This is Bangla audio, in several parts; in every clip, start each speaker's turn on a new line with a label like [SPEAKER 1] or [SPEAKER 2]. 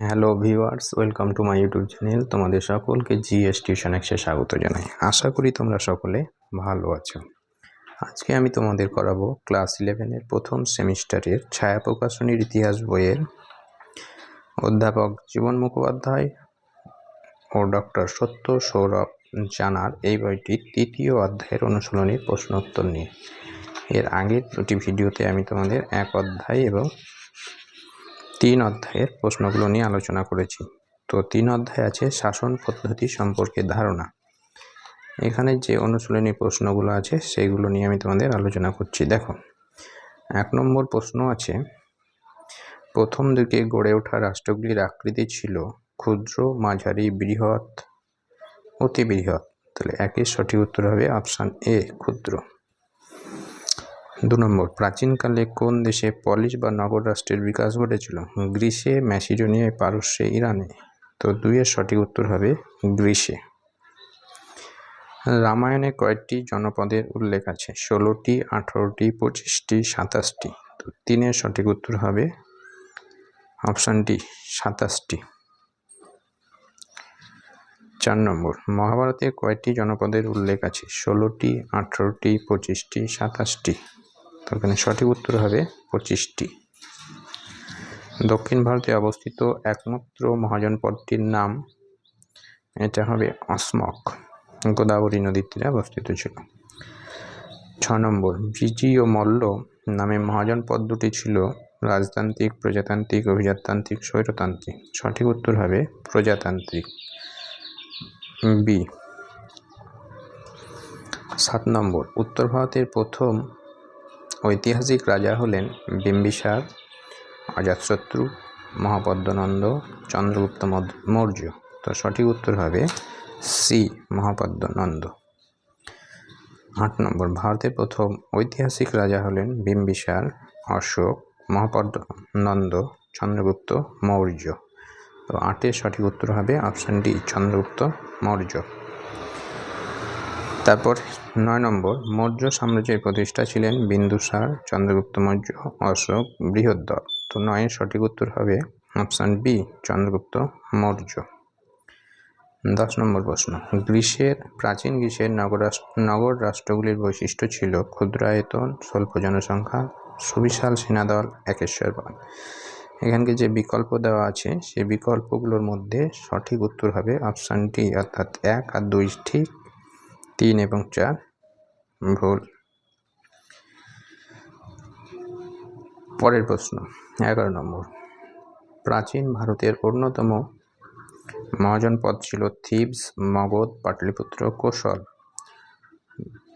[SPEAKER 1] Hello viewers, welcome to my YouTube channel. তোমাদের সকলকে জিএস টিউশন এক্সে স্বাগত জানাই। আশা করি তোমরা সকলে ভালো আছো। আজকে আমি তোমাদের করাবো ক্লাস ইলেভেনের প্রথম সেমিস্টারের ছায়া প্রকাশনীর ইতিহাস বইয়ের অধ্যাপক জীবন মুখোপাধ্যায় ও ডক্টর সত্য সৌরভ জানার এই বইটির তৃতীয় অধ্যায়ের অনুশীলনীর প্রশ্নোত্তর নিয়ে। এর আগের দুটি ভিডিওতে আমি তোমাদের এক অধ্যায় এবং তিন অধ্যায়ের প্রশ্নগুলো নিয়ে আলোচনা করেছি। তো তিন অধ্যায় আছে শাসন পদ্ধতি সম্পর্কে ধারণা। এখানে যে অনুশীলনী প্রশ্নগুলো আছে সেইগুলো নিয়ে আমি তোমাদের আলোচনা করছি। দেখো, এক নম্বর প্রশ্ন আছে, প্রথম দিকে গড়ে ওঠা রাষ্ট্রগুলির আকৃতি ছিল ক্ষুদ্র, মাঝারি, বৃহৎ, অতি বৃহৎ। তাহলে একের সঠিক উত্তর হবে অপশান এ ক্ষুদ্র। দু নম্বর, প্রাচীনকালে কোন দেশে পলিশ বা নগর রাষ্ট্রের বিকাশ ঘটেছিল? গ্রীসে ম্যাসিডোনিয়ায় পারস্যে, ইরানে। তো দুইয়ের সঠিক উত্তর হবে গ্রীসে। রামায়ণে কয়েকটি জনপদের উল্লেখ আছে, ষোলোটি, আঠারোটি, পঁচিশটি, সাতাশটি। তো তিনের সঠিক উত্তর হবে অপশান ডি, সাতাশটি। চার নম্বর, মহাভারতে কয়েকটি জনপদের উল্লেখ আছে, ষোলোটি, আঠারোটি, পঁচিশটি, সাতাশটি। তো এখানে সঠিক উত্তর হবে পঁচিশটি। দক্ষিণ ভারতে অবস্থিত একমাত্র মহাজনপদটির নাম, এটা হবে অসমক, গোদাবরী নদীর তীরে অবস্থিত ছিল। ছ নম্বর, বিজি ও মল্ল নামে মহাজনপদ দুটি ছিল, রাজতান্ত্রিক, প্রজাতান্ত্রিক, অভিজাততান্ত্রিক, স্বৈরতান্ত্রিক। সঠিক উত্তর হবে প্রজাতান্ত্রিক। বি, সাত নম্বর, উত্তর ভারতের প্রথম ঐতিহাসিক রাজা হলেন বিম্বিসার অজাতশত্রু মহাপদ্মনন্দ, চন্দ্রগুপ্ত মৌর্য। তো সঠিক উত্তর হবে সি, মহাপদ্মনন্দ। আট নম্বর, ভারতের প্রথম ঐতিহাসিক রাজা হলেন বিম্বিসার, অশোক, মহাপদ্মনন্দ, চন্দ্রগুপ্ত, মৌর্য। তো আটের সঠিক উত্তর হবে অপশান ডি, চন্দ্রগুপ্ত, মৌর্য। তারপর নয় নম্বর, মৌর্য সাম্রাজ্যের প্রতিষ্ঠা ছিলেন বিন্দুসার চন্দ্রগুপ্ত মৌর্য, অশোক বৃহদ্দর তো নয়ের সঠিক উত্তর হবে অপশান বি, চন্দ্রগুপ্ত মৌর্য। দশ নম্বর প্রশ্ন, গ্রীষ্মের, প্রাচীন গ্রীষ্মের নগর নগর রাষ্ট্রগুলির বৈশিষ্ট্য ছিল ক্ষুদ্রায়তন স্বল্প জনসংখ্যা, সুবিশাল সেনাদল একেশ্বরবাদ এখানকে যে বিকল্প দেওয়া আছে সেই বিকল্পগুলোর মধ্যে সঠিক উত্তর হবে অপশান ডি, অর্থাৎ এক আর দুই ঠিক তিন এবং চার। ভুল। পরের প্রশ্ন, এগারো নম্বর। প্রাচীন ভারতের অন্যতম মহাজনপদ ছিল থিবস মগধ পাটলিপুত্র কৌশল।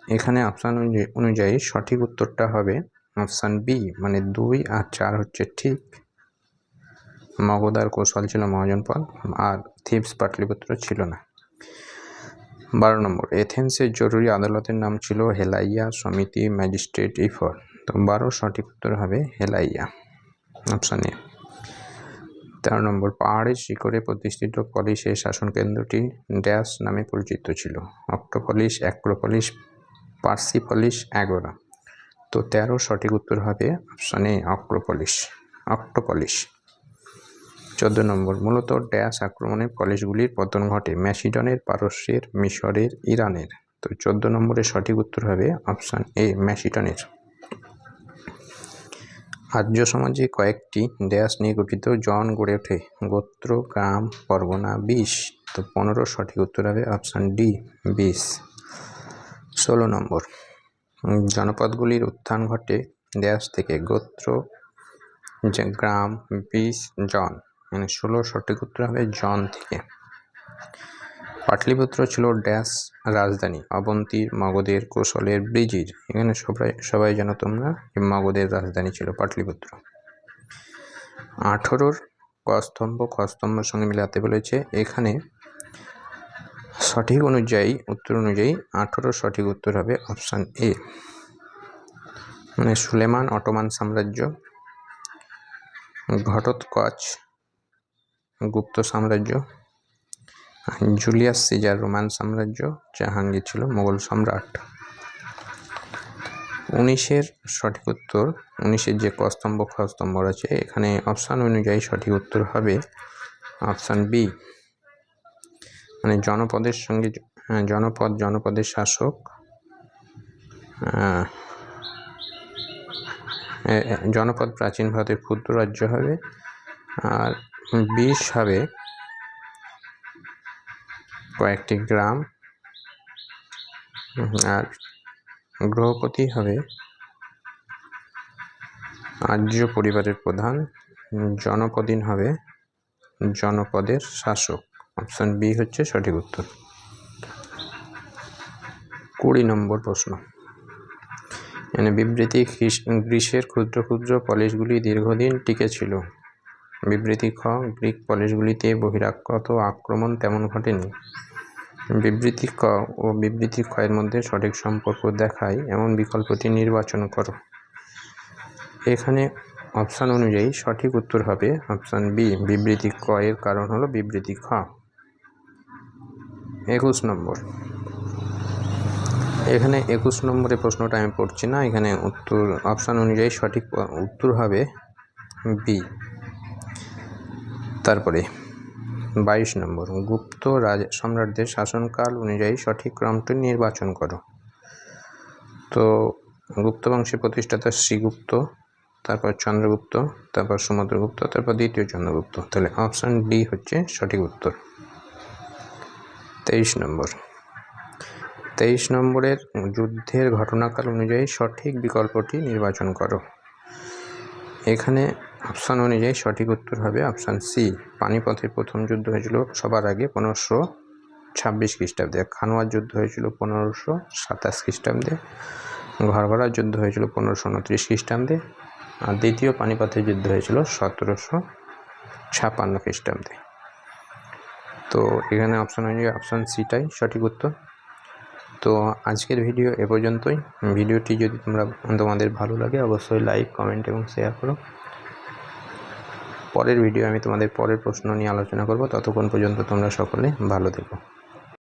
[SPEAKER 1] এখানে অপশান অনুযায়ী সঠিক উত্তরটা হবে অপশান বি মানে দুই আর চার হচ্ছে ঠিক। মগধ আর কৌশল ছিল মহাজনপদ আর থিবস পাটলিপুত্র ছিল না। বারো নম্বর, এথেন্সের জরুরি আদালতের নাম ছিল হেলাইয়া সমিতি ম্যাজিস্ট্রেট ইফর তো বারো সঠিক উত্তর হবে হেলাইয়া। অপশান এ তেরো নম্বর, পাহাড়ের শিখরে প্রতিষ্ঠিত পলিশের শাসন কেন্দ্রটি ড্যাশ নামে পরিচিত ছিল। অক্টোপলিশ অ্যাক্রোপলিশ পার্সিপলিশ অ্যাগোরা। তো তেরো সঠিক উত্তর হবে অপশান এ অক্রোপলিশ অক্টোপলিশ চোদ্দ নম্বর, মূলত ড্যাশ আক্রমণে কলেজগুলির পতন ঘটে ম্যাসিডনের পারস্যের মিশরের ইরানের। তো চোদ্দ নম্বরের সঠিক উত্তর হবে অপশান এ, ম্যাসিডনের। আর্য সমাজে কয়েকটি ড্যাশ নিয়ে গঠিত জন গড়ে ওঠে, গোত্র, গ্রাম, পরগনা বিষ তো পনেরো সঠিক উত্তর হবে অপশান ডি বিষ ষোলো নম্বর, জনপদগুলির উত্থান ঘটে ড্যাশ থেকে গোত্র, গ্রাম বিষ জন। মানে ষোলো সঠিক উত্তর হবে জন থেকে। পাটলিপুত্র ছিল ড্যাশ রাজধানী, অবন্তীর, মগধের কৌশলের ব্রিজির এখানে সবাই সবাই যেন তোমরা মগধের রাজধানী ছিল পাটলিপুত্র। আঠেরোর কস্তম্ভ খস্তম্ভের সঙ্গে মিলাতে বলেছে, এখানে সঠিক অনুযায়ী, উত্তর অনুযায়ী আঠেরো সঠিক উত্তর হবে অপশান এ। মানে সুলেমান, অটোমান সাম্রাজ্য, ঘটোৎকচ গুপ্ত সাম্রাজ্য, জুলিয়াস সিজার রোমান সাম্রাজ্য, জাহাঙ্গীর ছিল মোগল সম্রাট। উনিশের সঠিক উত্তর, উনিশের যে কস্তম্ভ খস্তম্ভ আছে এখানে অপশান অনুযায়ী সঠিক উত্তর হবে অপশান বি মানে জনপদের সঙ্গে জনপদ, জনপদের শাসক জনপদ প্রাচীন ভারতের ক্ষুদ্র রাজ্য হবে, আর বিষ হবে। কয়েকটি গ্রাম। আর গ্রহপতি হবে আর্য পরিবারের প্রধান। জনপদিন হবে জনপদের শাসক। অপশন বি হচ্ছে সঠিক উত্তর। কুড়ি নম্বর প্রশ্ন। এখানে বিবৃতি গ্রীসের ক্ষুদ্র ক্ষুদ্র পলিশগুলি দীর্ঘদিন টিকে ছিল। বিবৃতি খ গ্রিক পলিশগুলিতে বহিরাগত আক্রমণ তেমন ঘটেনি। বিবৃতি ক ও বিবৃতি এর মধ্যে সঠিক সম্পর্ক দেখায় এমন বিকল্পটি নির্বাচন করো। এখানে অপশান অনুযায়ী সঠিক উত্তর হবে অপশান বি বিবৃতি ক এর কারণ হলো বিবৃতি খ একুশ নম্বর। এখানে একুশ নম্বরে প্রশ্নটা আমি পড়ছি না, এখানে উত্তর, অপশান অনুযায়ী সঠিক উত্তর হবে বি। তারপরে বাইশ নম্বর, গুপ্ত রাজ সম্রাটদের শাসনকাল অনুযায়ী সঠিক ক্রমটি নির্বাচন করো। তো গুপ্ত বংশের প্রতিষ্ঠাতা শ্রীগুপ্ত, তারপর চন্দ্রগুপ্ত, তারপর সমুদ্রগুপ্ত, তারপর দ্বিতীয় চন্দ্রগুপ্ত। তাহলে অপশান ডি হচ্ছে সঠিক উত্তর। তেইশ নম্বর, তেইশ নম্বরের যুদ্ধের ঘটনাকাল অনুযায়ী সঠিক বিকল্পটি নির্বাচন করো। এখানে অপশান অনুযায়ী সঠিক উত্তর হবে অপশান সি পানিপথের প্রথম যুদ্ধ হয়েছিল সবার আগে পনেরোশো ছাব্বিশ খ্রিস্টাব্দে। খানোয়ার যুদ্ধ হয়েছিল পনেরোশো সাতাশ খ্রিস্টাব্দে। ঘরঘরার যুদ্ধ হয়েছিল পনেরোশো উনত্রিশ খ্রিস্টাব্দে। আর দ্বিতীয় পানিপথের যুদ্ধ হয়েছিল সতেরোশো ছাপান্ন খ্রিস্টাব্দে। তো এখানে অপশান অনুযায়ী অপশান সিটাই সঠিক উত্তর। তো আজকের ভিডিও এ পর্যন্তই। ভিডিওটি যদি তোমরা, তোমাদের ভালো লাগে অবশ্যই লাইক কমেন্ট এবং শেয়ার করো। পরের ভিডিও আমি তোমাদের পরের প্রশ্ন নিয়ে আলোচনা করব। ততক্ষণ পর্যন্ত তোমরা সকলে ভালো থেকো।